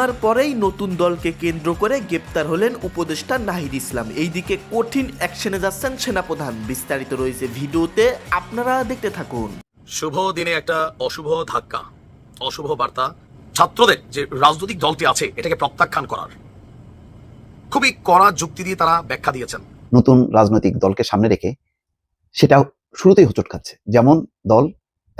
জুম্মার পরেই নতুন দলকে কেন্দ্র করে গ্রেপ্তার হলেন উপদেষ্টা নাহিদ ইসলাম। এইদিকে কঠিন অ্যাকশনে যাচ্ছেন সেনাপ্রধান। বিস্তারিত রয়েছে ভিডিওতে আপনারা দেখতে থাকুন। শুভ দিনে একটা অশুভ ধাক্কা অশুভ বার্তা। ছাত্রদের যে রাজনৈতিক দলটি আছে এটাকে প্রত্যাখ্যান করার। খুবই কড়া যুক্তি দিয়ে তারা ব্যাখ্যা দিয়েছেন। নতুন রাজনৈতিক দলকে সামনে রেখে সেটা শুরুতেই হোঁচট খাচ্ছে। যেমন দল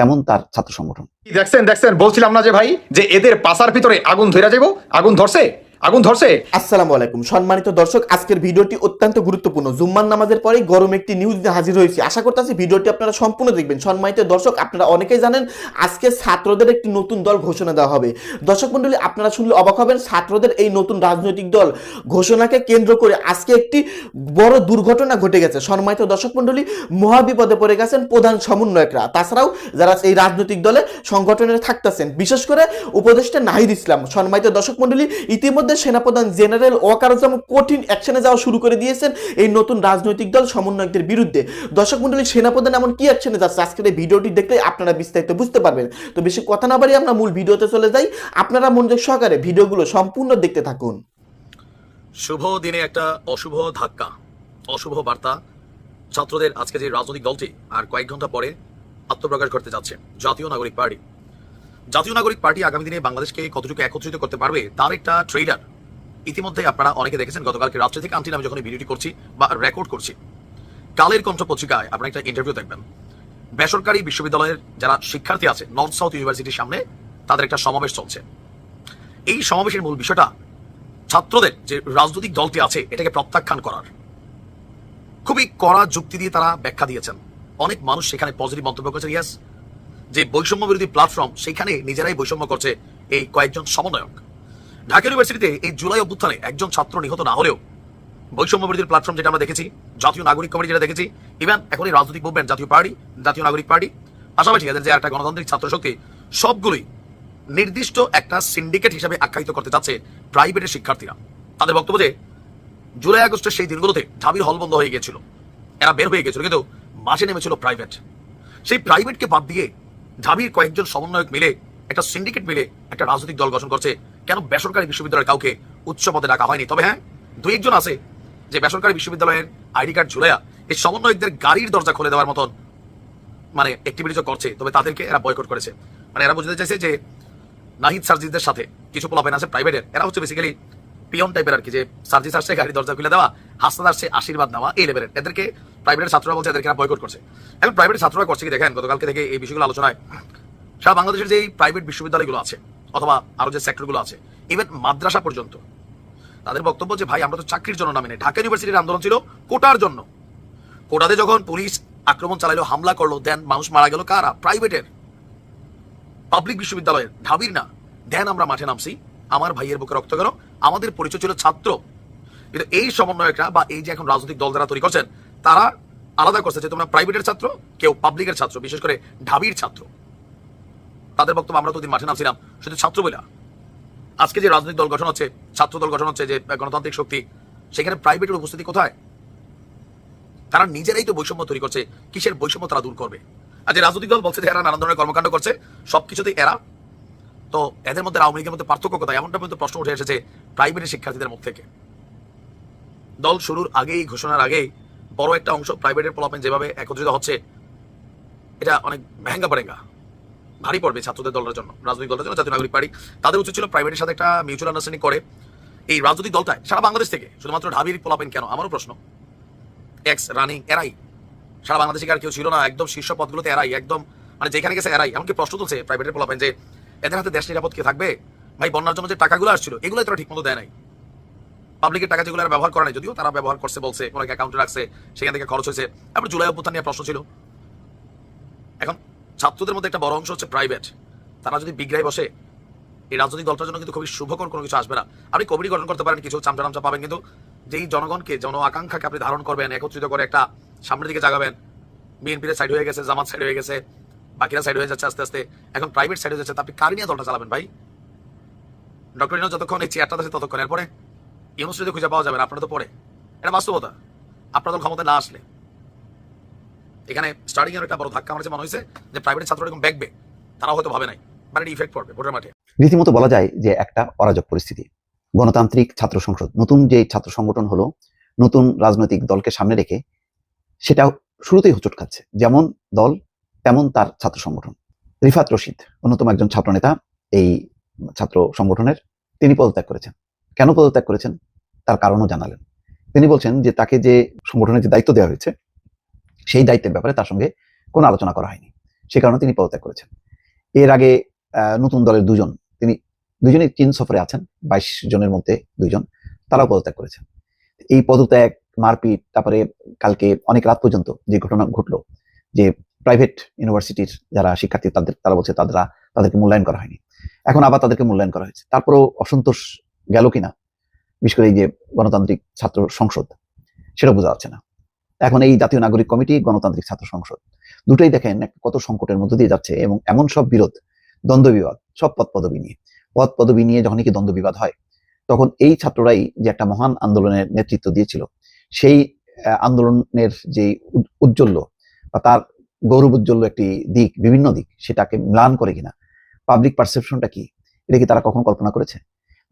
তেমন তার ছাত্র সংগঠন। দেখছেন দেখছেন, বলছিলাম না যে ভাই, যে এদের পাশার ভিতরে আগুন ধরে যাব আগুন ধরছে? আগুন ধরছে। আসসালামু আলাইকুম। সম্মানিত দর্শক, আজকের ভিডিওটি অত্যন্ত গুরুত্বপূর্ণ। জুম্মার নামাজের পরেই গরম একটি নিউজ হাজির হয়েছি। আশা করতেছি ভিডিওটি আপনারা সম্পূর্ণ দেখবেন। সম্মানিত দর্শক, আপনারা অনেকেই জানেন, আজকে ছাত্রদের একটি নতুন দল ঘোষণা দেওয়া হবে। দর্শক মন্ডলী আপনারা শুনলে অবাক হবেন, ছাত্রদের এই নতুন রাজনৈতিক দল ঘোষণাকে কেন্দ্র করে আজকে একটি বড় দুর্ঘটনা ঘটে গেছে। সম্মানিত দর্শক মন্ডলী মহাবিপদে পড়ে গেছেন প্রধান সমন্বয়করা। তাছাড়াও যারা এই রাজনৈতিক দলে সংগঠনে থাকতেছেন, বিশেষ করে উপদেষ্টা নাহিদ ইসলাম। সম্মানিত দর্শক মন্ডলী ইতিমধ্যে সেনাপ্রধান জেনারেল ওয়াকারুজ্জামান কঠিন অ্যাকশনে যাওয়া শুরু করে দিয়েছেন এই নতুন রাজনৈতিক দল সমন্বয়কদের বিরুদ্ধে। দর্শক মন্ডলী সেনাপ্রধান এমন কি অ্যাকশনে যাচ্ছে? আজকের এই ভিডিওটি দেখলে আপনারা বিস্তারিত বুঝতে পারবেন। তো বেশি কথা না বাড়িয়ে আমরা মূল ভিডিওতে চলে যাই। আপনারা মনোযোগ সহকারে ভিডিওগুলো সম্পূর্ণ দেখতে থাকুন। শুভ দিনে একটা অশুভ ধাক্কা, অশুভ বার্তা। ছাত্রদের আজকে যে রাজনৈতিক দলটি আর কয়েক ঘণ্টা পরে আত্মপ্রকাশ করতে যাচ্ছে। জাতীয় নাগরিক পার্টি। জাতীয় নাগরিক পার্টি আগামী দিনে বাংলাদেশকে কতটুকু একত্রিত করতে পারবে, তার একটা ট্রেডার ইতিমধ্যে আপনারা অনেকে দেখেছেন, গতকালকে রাত্রে থেকে আনটিন আমি যখন ভিডিওটি করছি বা রেকর্ড করছি। কালের কণ্ঠ পত্রিকায় আপনারা একটা ইন্টারভিউ দেখবেন। বেসরকারি বিশ্ববিদ্যালয়ের যারা শিক্ষার্থী আছে নর্থ সাউথ ইউনিভার্সিটির সামনে তাদের একটা সমাবেশ চলছে। এই সমাবেশের মূল বিষয়টা ছাত্রদের যে রাজনৈতিক দলটি আছে, এটাকে প্রত্যাখ্যান করার। খুবই কড়া যুক্তি দিয়ে তারা ব্যাখ্যা দিয়েছেন। অনেক মানুষ সেখানে পজিটিভ মন্তব্য করেছেন ইয়াস যে বৈষম্য বিরোধী প্ল্যাটফর্ম সেখানে নিজেরাই বৈষম্য করছে এই কয়েকজন সমন্বয়ক। ঢাকা ইউনিভার্সিটিতে এই জুলাই অভ্যুত্থানে একজন ছাত্র নিহত না হলেও বৈষম্য বিরোধী প্ল্যাটফর্ম যেটা আমরা দেখেছি, জাতীয় নাগরিক কমিটি যেটা দেখেছি ইভেন এখন এই রাজনৈতিক মুভমেন্ট জাতীয় পার্টি, জাতীয় নাগরিক পার্টি, পাশাপাশি এদের যে একটা গণতান্ত্রিক ছাত্র শক্তি, সবগুলোই নির্দিষ্ট একটা সিন্ডিকেট হিসাবে আখ্যায়িত করতে চাচ্ছে প্রাইভেটের শিক্ষার্থীরা। তাদের বক্তব্য যে, জুলাই আগস্টের সেই দিনগুলোতে ঢাবির হল বন্ধ হয়ে গিয়েছিল। এরা বের হয়ে গেছিল কিন্তু মাসে নেমেছিল প্রাইভেট সেই প্রাইভেটকে বাদ দিয়ে ঢাবির কয়েকজন সমন্বয়ক মিলে, একটা সিন্ডিকেট মিলে একটা রাজনৈতিক দল গঠন করছে। কেন বেসরকারি বিশ্ববিদ্যালয়ের কাউকে উচ্চ পদে ডাকা হয়নি? তবে হ্যাঁ দুই একজন আছে যে বেসরকারি বিশ্ববিদ্যালয়ের আইডি কার্ড ঝুলাইয়া এই সমন্বয়কদের গাড়ির দরজা খুলে দেওয়ার মতন মানে অ্যাক্টিভিটি করছে। তবে তাদেরকে এরা বয়কট করেছে। মানে এরা বুঝতে চাইছে যে নাহিদ সার্জিদের সাথে কিছু পোলাপেন আছে প্রাইভেটের এরা। হচ্ছে বেসিক্যালি পিয়ন টাইপের আর কি, যে সার্জিস আসছে গাড়ি দরজা খুলে দেওয়া হাসতে আসছে আশীর্বাদ নেওয়া এই লেভেলের এদেরকে প্রাইভেটের ছাত্ররা বলছে, এদেরকে বয়কট করছে। এখন প্রাইভেটের ছাত্ররা করছে কি দেখেন? গতকালকে থেকে এই বিষয়গুলো আলোচনায় সারা বাংলাদেশের যে প্রাইভেট বিশ্ববিদ্যালয়গুলো আছে, অথবা আরও যে সেক্টরগুলো আছে ইভেন মাদ্রাসা পর্যন্ত, তাদের বক্তব্য যে, ভাই, আমরা তো চাকরির জন্য নামিনি ঢাকা ইউনিভার্সিটির আন্দোলন ছিল কোটার জন্য। কোটাতে যখন পুলিশ আক্রমণ চালাইলো হামলা করল দেন মানুষ মারা গেল কারা? প্রাইভেটের পাবলিক বিশ্ববিদ্যালয়ের, ঢাবির না। দেন আমরা মাঠে নামছি। আমার ভাইয়ের বুকে রক্ত গেল। আমাদের পরিচয় ছিল ছাত্র। কিন্তু এই সমন্বয়করা বা এই যে এখন রাজনৈতিক দল যারা তৈরি করছেন, তারা আলাদা করছে যে তোমরা প্রাইভেটের ছাত্র, কেউ পাবলিকের ছাত্র, বিশেষ করে ঢাবির ছাত্র। তাদের বক্তব্য আমরা তো দিন মাঠে নামছিলাম, শুধু ছাত্র বলে আজকে যে রাজনৈতিক দল গঠন হচ্ছে, ছাত্র দল গঠন হচ্ছে যে গণতান্ত্রিক শক্তি, সেখানে প্রাইভেটের উপস্থিতি কোথায়? তারা নিজেরাই তো বৈষম্য তৈরি করছে, কিসের বৈষম্য তারা দূর করবে? আর যে রাজনৈতিক দল বলছে যে এরা নানান ধরনের কর্মকাণ্ড করছে, সবকিছুতেই এরা। তো এদের মধ্যে আওয়ামী লীগের মধ্যে পার্থক্য কোথায়? এমনটা পর্যন্ত প্রশ্ন উঠে এসেছে প্রাইভেটের শিক্ষার্থীদের মুখ থেকে। দল শুরুর আগেই, ঘোষণার আগেই বড় একটা অংশ প্রাইভেটের পোলাপেন যেভাবে একত্রিত হচ্ছে, এটা অনেক মেহেঙ্গা পড়েঙ্গা ভারী পড়বে ছাত্রদের দলের জন্য, রাজনৈতিক দলের জন্য, জাতীয় নাগরিক পার্টি। তাদের উচিত ছিল প্রাইভেটের সাথে একটা মিউচুয়াল আন্ডারস্ট্যান্ডিং করে। এই রাজনৈতিক দলটায়, সারা বাংলাদেশ থেকে, শুধুমাত্র ঢাবির পোলাপেন কেন? আমারও প্রশ্ন। এক্স রানিং এরাই। সারা বাংলাদেশে আর কেউ ছিল না? একদম শীর্ষ পদগুলোতে এরাই, একদম মানে যেখানে গেছে এরাই। এমনকি প্রশ্ন তুলছে প্রাইভেটের পোলাপেন যে, এদের হাতে দেশ নিরাপদ কে থাকবে? ভাই, বন্যার জন্য যে টাকাগুলো আসছিল এগুলো তারা ঠিকমতো দেয় নাই। পাবলিকের টাকা যেগুলো ব্যবহার করে যদিও তারা ব্যবহার করছে, বলছে, কোনো অ্যাকাউন্টে রাখছে, সেখান থেকে খরচ হয়েছে। তারপর জুলাই অভ্যুত্থান নিয়ে প্রশ্ন ছিল। এখন ছাত্রদের মধ্যে একটা বড় অংশ হচ্ছে প্রাইভেট তারা যদি বিগ্রায় বসে, এই রাজনৈতিক দলটার জন্য কিন্তু খুবই শুভকর কোনো কিছু আসবে না। আপনি কমিটি গঠন করতে পারেন, কিছু চামচা নামচা পাবেন, কিন্তু যেই জনগণকে, জন আকাঙ্ক্ষাকে আপনি ধারণ করবেন, একত্রিত করে একটা সামনের দিকে জাগাবেন, বিএনপির সাইড হয়ে গেছে, জামাত সাইড হয়ে গেছে, বাকিরা সাইড হয়ে যাচ্ছে আস্তে আস্তে, এখন প্রাইভেট সাইড হয়ে যাচ্ছে, তা আপনি কার নিয়ে দলটা চালাবেন ভাই? ডক্টর যতক্ষণ এই চেয়ারটা আছে, ততক্ষণ। এরপরে ইউনুস যদি খুঁজে পাওয়া যাবে না, আপনারা তো পরে এটা বাস্তবতা। আপনার দল ক্ষমতা না আসলে। এখানে স্টার্টিং এর একটা বড় ধাক্কা আমার মনে হয়েছে যে প্রাইভেট ছাত্র এরকম ব্যাগবে তারা হয়তো ভাবে নাই মানে ইফেক্ট পড়বে ভোটের মাঠে। রীতিমতো বলা যায় যে একটা অরাজক পরিস্থিতি। গণতান্ত্রিক ছাত্র সংসদ, নতুন যে ছাত্র সংগঠন হলো, নতুন রাজনৈতিক দলকে সামনে রেখে সেটা শুরুতেই হোঁচট খাচ্ছে। যেমন দল, তেমন তার ছাত্র সংগঠন। রিফাত রশিদ, অন্যতম একজন ছাত্রনেতা এই ছাত্র সংগঠনের, তিনি পদত্যাগ করেছেন। কেন পদত্যাগ করেছেন? তার কারণও জানালেন। তিনি বলছেন যে তাকে যে সংগঠনের যে দায়িত্ব দেওয়া হয়েছে, সেই দায়িত্বের ব্যাপারে তার সঙ্গে কোনো আলোচনা করা হয়নি। সে কারণে তিনি পদত্যাগ করেছেন। এর আগে নতুন দলের দুজন, তিনি দুজনেই চীন সফরে আছেন, বাইশ জনের মধ্যে দুইজন তারাও পদত্যাগ করেছেন। এই পদত্যাগ, মারপিট, তারপরে কালকে অনেক রাত পর্যন্ত যে ঘটনা ঘটলো, যে প্রাইভেট ইউনিভার্সিটির যারা শিক্ষার্থী, তাদের, তারা বলছে তারা তাদেরকে মূল্যায়ন করা হয়নি। এখন আবার তাদেরকে মূল্যায়ন করা হয়েছে। তারপরেও অসন্তোষ গেল কিনা বিশেষ করে এই যে গণতান্ত্রিক ছাত্র সংসদ, সেটা বোঝা যাচ্ছে না। এখন এই জাতীয় নাগরিক কমিটি গণতান্ত্রিক ছাত্র সংসদ, দুটোই দেখেন কত সংকটের মধ্য দিয়ে যাচ্ছে এবং এমন সব বিরোধ, দ্বন্দ্ব বিবাদ, সব পদ পদবি নিয়ে। পদ পদবি নিয়ে যখনই কি দ্বন্দ্ব বিবাদ হয়, তখন এই ছাত্ররাই যে একটা মহান আন্দোলনের নেতৃত্ব দিয়েছিল, সেই আন্দোলনের যে উজ্জ্বল্য বা তার গৌরব উজ্জ্বল্য একটি দিক, বিভিন্ন দিক, সেটাকে ম্লান করে কিনা। পাবলিক পারসেপশনটা কি? এটা কি তারা কখন কল্পনা করেছে?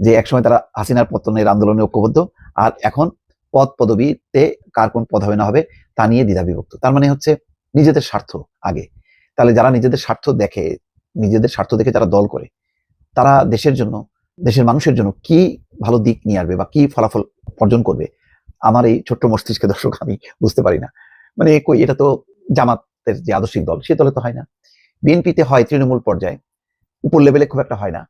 যে একসময় তারা হাসিনার পতনের আন্দোলনে ঐক্যবদ্ধ, আর এখন পদ পদবিতে কার কোন পদ হবে না হবে তা নিয়ে দ্বিধা বিভক্ত তার মানে হচ্ছে নিজেদের স্বার্থ আগে। তাহলে যারা নিজেদের স্বার্থ দেখে, নিজেদের স্বার্থ দেখে যারা দল করে, তারা দেশের জন্য, দেশের মানুষের জন্য কি ভালো দিক নিয়ে আসবে বা কি ফলাফল অর্জন করবে, আমার এই ছোট্ট মস্তিষ্কে দর্শক আমি বুঝতে পারি না। মানে কই, এটা তো জামাতের যে আদর্শিক দল, সে দলে তো হয় না। বিএনপিতে হয় তৃণমূল পর্যায়ে, উপর লেভেলে খুব একটা হয় না।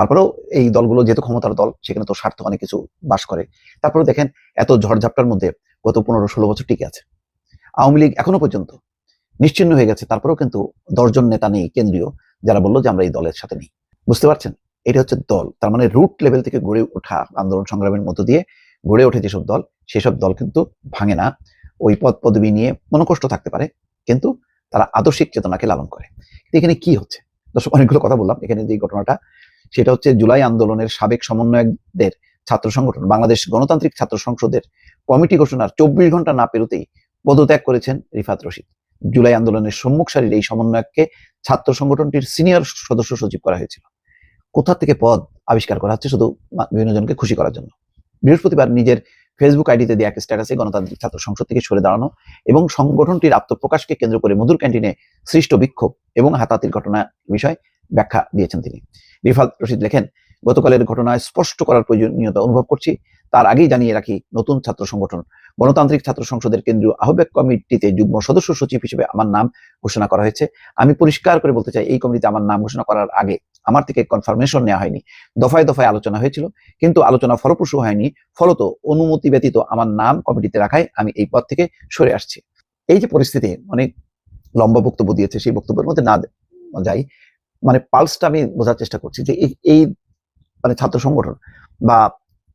তারপরেও এই দলগুলো যেহেতু ক্ষমতার দল, সেখানে তো স্বার্থ অনেক কিছু বাস করে। তারপরে দেখেন, এত ঝড়ঝাপটার মধ্যে গত পনেরো ষোলো বছর টিকে আছে। আওয়ামী লীগ এখনও পর্যন্ত নিশ্চিন্ন হয়ে গেছে, তারপরেও কিন্তু দশজন নেতা নেই কেন্দ্রীয়, যারা বলল যে আমরা এই দলের সাথে নেই। বুঝতে পারছেন? এটা হচ্ছে দল। তার মানে রুট লেভেল থেকে গড়ে ওঠা আন্দোলন সংগ্রামের মধ্য দিয়ে গড়ে ওঠে যেসব দল, সেসব দল কিন্তু ভাঙে না। ওই পদ পদবি নিয়ে মনোকষ্ট থাকতে পারে, কিন্তু তারা আদর্শিক চেতনাকে লালন করে। এখানে কি হচ্ছে? দর্শক, অনেকগুলো কথা বললাম। এখানে যে ঘটনাটা সেটা হচ্ছে জুলাই আন্দোলনের সাবেক সমন্বয়কদের ছাত্র সংগঠন, বাংলাদেশ গণতান্ত্রিক ছাত্র সংসদের কমিটি ঘোষণার চব্বিশ ঘণ্টা না পেরোতেই পদত্যাগ করেছেন রিফাত রশিদ। জুলাই আন্দোলনের সম্মুখ সারির এই সমন্বয়ককে ছাত্র সংগঠনটির সিনিয়র সদস্য সচিব করা হয়েছিল। কোথা থেকে পদ আবিষ্কার করা হচ্ছে শুধু বিভিন্ন জনকে খুশি করার জন্য? বৃহস্পতিবার নিজের ফেসবুক আইডিতে দেয়া এক স্ট্যাটাসে গণতান্ত্রিক ছাত্র সংসদ থেকে সরে দাঁড়ানো এবং সংগঠনটির আত্মপ্রকাশকে কেন্দ্র করে মধুর ক্যান্টিনে সৃষ্ট বিক্ষোভ এবং হাতাহাতির ঘটনা বিষয় ব্যাখ্যা দিয়েছেন তিনি। রিফাত রশিদ লেখেন, গতকালের ঘটনায় স্পষ্ট করার প্রয়োজনীয়তা অনুভব করছি। তার আগেই জানিয়ে রাখি, নতুন ছাত্র সংগঠন, গণতান্ত্রিক ছাত্র সংসদের কেন্দ্রীয় আহ্বায়ক কমিটিতে যুগ্ম সদস্য সচিব হিসেবে আমার নাম ঘোষণা করা হয়েছে। আমি পরিষ্কার করে বলতে চাই, এই কমিটিতে আমার নাম ঘোষণা করার আগে আমার থেকে কনফার্মেশন নেওয়া হয়নি। দফায় দফায় আলোচনা হয়েছিল, কিন্তু আলোচনা ফলপ্রসূ হয়নি। ফলত অনুমতি ব্যতীত আমার নাম কমিটিতে রাখায় আমি এই পদ থেকে সরে আসছি। এই যে পরিস্থিতি, অনেক লম্বা বক্তব্য দিয়েছে, সেই বক্তব্যের মধ্যে না যাই মানে পালসটা আমি বোঝার চেষ্টা করছি যে এই- মানে ছাত্র সংগঠন বা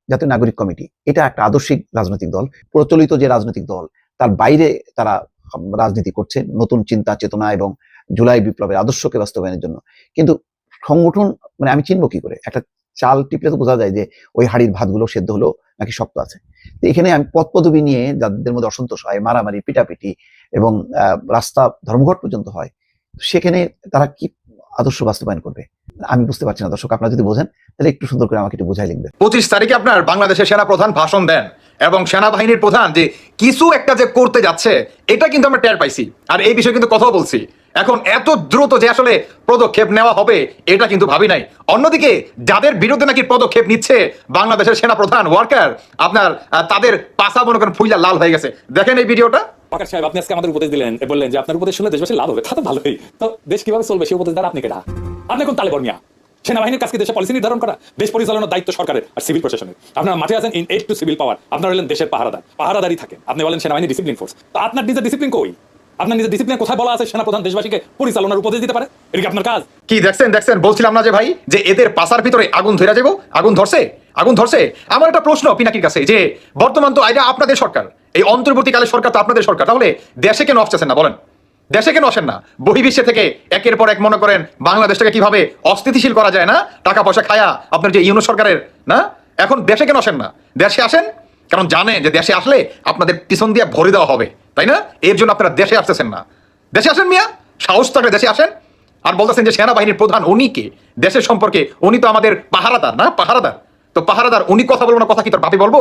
জাতীয় নাগরিক কমিটি, এটা একটা আদর্শিক রাজনৈতিক দল, প্রচলিত যে রাজনৈতিক দল, তার বাইরে তারা রাজনীতি করছে, নতুন চিন্তা, চেতনা এবং জুলাই বিপ্লবের আদর্শকে বাস্তবায়নের জন্য। কিন্তু সংগঠন মানে আমি চিনবো কি করে? একটা চাল টিপলে তো বোঝা যায় যে ওই হাড়ির ভাতগুলো সেদ্ধ হলো নাকি শক্ত আছে। তো এখানে আমি পদ পদবি নিয়ে যাদের মধ্যে অসন্তোষ হয়, মারামারি, পিটাপিটি এবং রাস্তা ধর্মঘট পর্যন্ত হয়, সেখানে তারা কি আদর্শ বাস্তবায়ন করবে। আমি বুঝতে পারছি না দর্শক, আপনারা যদি বোঝেন, তাহলে একটু সুন্দর করে আমাকে একটু বুঝাই লিখবেন। পঁচিশ তারিখে আপনার বাংলাদেশের সেনা প্রধান ভাষণ দেন এবং সেনাবাহিনীর প্রধান যে কিছু একটা যে করতে যাচ্ছে, এটা কিন্তু আমরা টের পাইছি। আর এই বিষয়ে কিন্তু কথাও বলছি। এখন এত দ্রুত যে আসলে পদক্ষেপ নেওয়া হবে, এটা কিন্তু ভাবি নাই। অন্যদিকে, যাদের বিরুদ্ধে নাকি পদক্ষেপ নিচ্ছে বাংলাদেশের সেনা প্রধান ওয়ার্কার, আপনার তাদের পাশা মনে করেন ফুইলা লাল হয়ে গেছে। দেখেন এই ভিডিওটা। পাকার সাহেব, আপনি আজকে আমাদের উপদেশ দিলেন বললেন যে আপনার উপদেশ শুনলে দেশবাসী লাভ হবে। তা তো ভালোই। তো দেশ কীভাবে চলবে সেই উপদেশ দ্বারা আপনি কেটা আপনি কোন তালে বর্মিয়া সেনাবাহিনীর কাছে দেশে পলিসি নির্ধারণ করা? দেশ পরিচালনার দায়িত্ব সরকারের আর সিভিল প্রশাসনের। আপনারা মাঠে আছেন in aid to civil power আপনারা হলেন দেশের পাহারাদার। পাহারাদারি থাকেন। আপনি বলেন সেনাবাহিনী ডিসিপ্লিন ফোর্স তা আপনার নিজের ডিসিপ্লিন কই? আপনার নিজের ডিসিপ্লিন কোথায় বলা আছে সেনাপ্রধান দেশবাসীকে পরিচালনার উপদেশ দিতে পারে? এটা কি আপনার কাজ? কি, দেখছেন দেখছেন? বলছিলাম না যে ভাই, যে এদের পাশার ভিতরে আগুন ধরে যাব? আগুন ধরছে? আগুন ধরছে? আমার একটা প্রশ্ন পিনাকির কাছে, যে বর্তমান তো এটা আপনাদের সরকার। এই অন্তর্বর্তীকালে সরকার তো আপনাদের সরকার। তাহলে দেশে কেন আসতেছেন না? বলেন। দেশে কেন আসেন না? বহির্বিশ্বে থেকে একের পর এক মনে করেন বাংলাদেশটাকে কীভাবে অস্থিতিশীল করা যায় না? টাকা পয়সা খায়া আপনার যে ইউনো সরকারের, না? এখন দেশে কেন আসেন না? দেশে আসেন কারণ জানেন যে দেশে আসলে আপনাদের পিছন দিয়ে ভরে দেওয়া হবে। তাই না? এর জন্য আপনারা দেশে আসতেছেন না। দেশে আসেন মিয়া? সাহস থাকলে দেশে আসেন। আর বলতেছেন যে সেনাবাহিনীর প্রধান উনি কে? দেশের সম্পর্কে উনি তো আমাদের পাহারাদার, না? পাহারাদার। তো পাহারাদার, উনি কথা বলব না, কথা কি তোর বাপে বলব?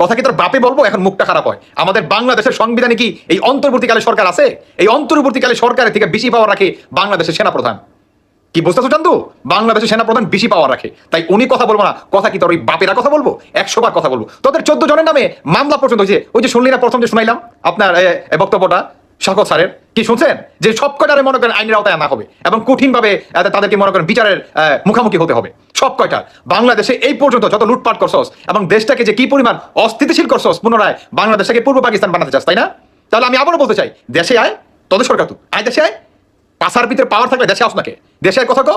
কথা কি তোর বাপে বলব? এখন মুখটা খারাপ হয়। আমাদের বাংলাদেশের সংবিধানে কি এই অন্তর্বর্তীকালে সরকার আছে? এই অন্তর্বর্তীকালে সরকারের থেকে বেশি পাওয়ার রাখে বাংলাদেশের সেনাপ্রধান। কি বুঝতে চান্দু? বাংলাদেশের সেনাপ্রধান বেশি পাওয়ার রাখে। তাই উনি কথা বলব না। কথা কি তোর ওই বাপেরা কথা বলব? একশো বার কথা বলব। তোদের চোদ্দ জনের নামে মামলা পর্যন্ত হয়েছে। ওই যে শুনলি না, প্রথম যে শুনাইলাম, আপনার বক্তব্যটা? শাকত স্যারের। কি শুনছেন? যে সব কয়টারে মনে করেন আইনের আওতায় আনা হবে এবং কঠিনভাবে তাদেরকে মনে করেন বিচারের মুখোমুখি হতে হবে। সব কয়টা? বাংলাদেশে এই পর্যন্ত যত লুটপাট করছস এবং দেশটাকে যে কি পরিমাণ অস্থিতিশীল করছস পুনরায় বাংলাদেশটাকে পূর্ব পাকিস্তান বানাতে চাস, তাই না? তাহলে আমি আবারও বলতে চাই, দেশে আয়, তোদের সরকার তো। আয় দেশে আয়। পাশার ভিতরে পাওয়ার থাকলে দেশে আস নাকে? দেশে আয় কথা কো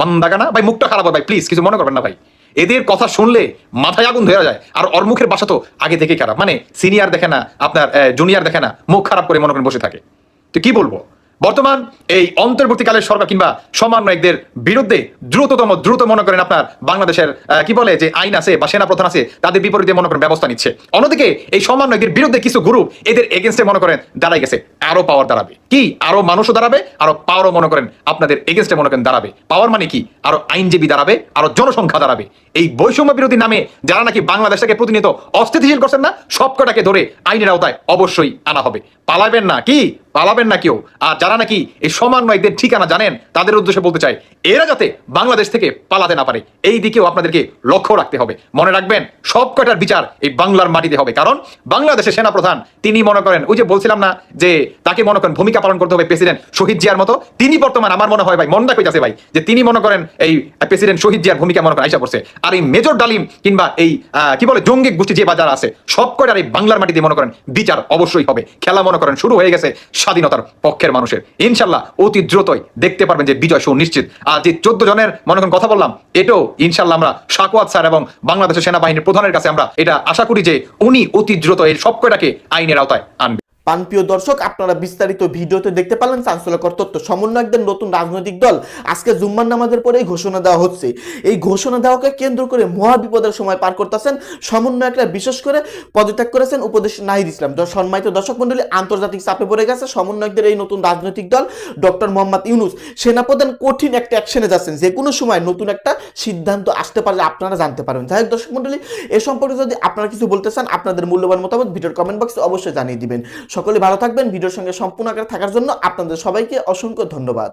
মান্দাগানা? ভাই, মুখটা খারাপ হয় ভাই প্লিজ কিছু মনে করবেন না ভাই। এদের কথা শুনলে মাথায় আগুন ধরা যায়। আর ওর মুখের বাসা তো আগে থেকে খারাপ। মানে সিনিয়র দেখে না, আপনার জুনিয়র দেখে না, মুখ খারাপ করে মনে করেন বসে থাকে। তো কি বলব? বর্তমান এই অন্তর্বর্তীকালের সরকার কিংবা সমন্বয়কদের বিরুদ্ধে দ্রুততম, দ্রুত মনে করেন আপনার বাংলাদেশের কি বলে যে আইন আছে বা সেনা প্রধান আছে, তাদের বিপরীতে মনে করেন ব্যবস্থা নিচ্ছে। অন্যদিকে এই সমন্বয়কদের বিরুদ্ধে কিছু গ্রুপ এদের এগেনস্টে মনে করেন দাঁড়াই গেছে। আরও পাওয়ার দাঁড়াবে। কি? আরও মানুষও দাঁড়াবে আরও পাওয়ারও মনে করেন আপনাদের এগেনস্টে মনে করেন দাঁড়াবে। পাওয়ার মানে কি? আরও আইনজীবী দাঁড়াবে আরও জনসংখ্যা দাঁড়াবে। এই বৈষম্য বিরোধী নামে যারা নাকি বাংলাদেশটাকে প্রতিনিয়ত অস্থিতিশীল করছেন না সব কটাকে ধরে আইনের আওতায় অবশ্যই আনা হবে। পালাবেন না। কি? পালাবেন না কেউ। আর যারা নাকি এই সমন্বয়কদের ঠিকানা জানেন, তাদের উদ্দেশ্যে বলতে চাই, এরা যাতে বাংলাদেশ থেকে পালাতে না পারে, এই দিকেও আপনাদেরকে লক্ষ্য রাখতে হবে। মনে রাখবেন, সব কটার বিচার এই বাংলার মাটিতে হবে। কারণ বাংলাদেশের সেনাপ্রধান, তিনি মনে করেন, ওই যে বলছিলাম না যে তাকে মনে করেন ভূমিকা পালন করতে হবে প্রেসিডেন্ট শহীদ জিয়ার মতো, তিনি বর্তমান আমার মনে হয় ভাই মনটা কইতাছে ভাই, যে তিনি মনে করেন এই প্রেসিডেন্ট শহীদ জিয়ার ভূমিকা মনে করেন আইসা করছে আর এই মেজর ডালিম কিংবা এই কি বলে জঙ্গি গোষ্ঠী যে বাজার আছে, সব কটার এই বাংলার মাটিতে মনে করেন বিচার অবশ্যই হবে। খেলা মনে করেন শুরু হয়ে গেছে স্বাধীনতার পক্ষের মানুষের ইনশাল্লাহ অতি দ্রুতই দেখতে পারবেন যে বিজয় সুনিশ্চিত আর যে চোদ্দ জনের, মনে করেন কথা বললাম, এটাও ইনশাল্লাহ আমরা সাকুয়াত স্যার এবং বাংলাদেশের সেনাবাহিনীর প্রধানের কাছে আমরা এটা আশা করি যে উনি অতি দ্রুত এই সব কয়টাকে আইনের আওতায় আনবে পানপ্রিয় দর্শক, আপনারা বিস্তারিত ভিডিওতে দেখতে পারলেন চাঞ্চল্যকর তথ্য। সমন্বয়কদের নতুন রাজনৈতিক দল আজকে জুম্মার নামাজের পরে এই ঘোষণা দেওয়া হচ্ছে। এই ঘোষণা দেওয়াকে কেন্দ্র করে মহা বিপদের সময় পার করতেছেন সমন্বয়করা, বিশেষ করে পদত্যাগ করেছেন উপদেশ নাহিদ ইসলাম। সম্মানিত দর্শক মন্ডলী আন্তর্জাতিক চাপে পড়ে গেছে সমন্বয়কদের এই নতুন রাজনৈতিক দল ডক্টর মোহাম্মদ ইউনুস। সেনাপ্রধান কঠিন একটা অ্যাকশনে যাচ্ছেন। যে কোনো সময় নতুন একটা সিদ্ধান্ত আসতে পারলে আপনারা জানতে পারবেন। যাই হোক দর্শক মন্ডলী এ সম্পর্কে যদি আপনারা কিছু বলতে চান, আপনাদের মূল্যবান মতামত ভিডিওর কমেন্ট বক্সে অবশ্যই জানিয়ে দিবেন। সকলে ভালো থাকবেন। ভিডিওর সঙ্গে সম্পূর্ণ আকারে থাকার জন্য আপনাদের সবাইকে অসংখ্য ধন্যবাদ।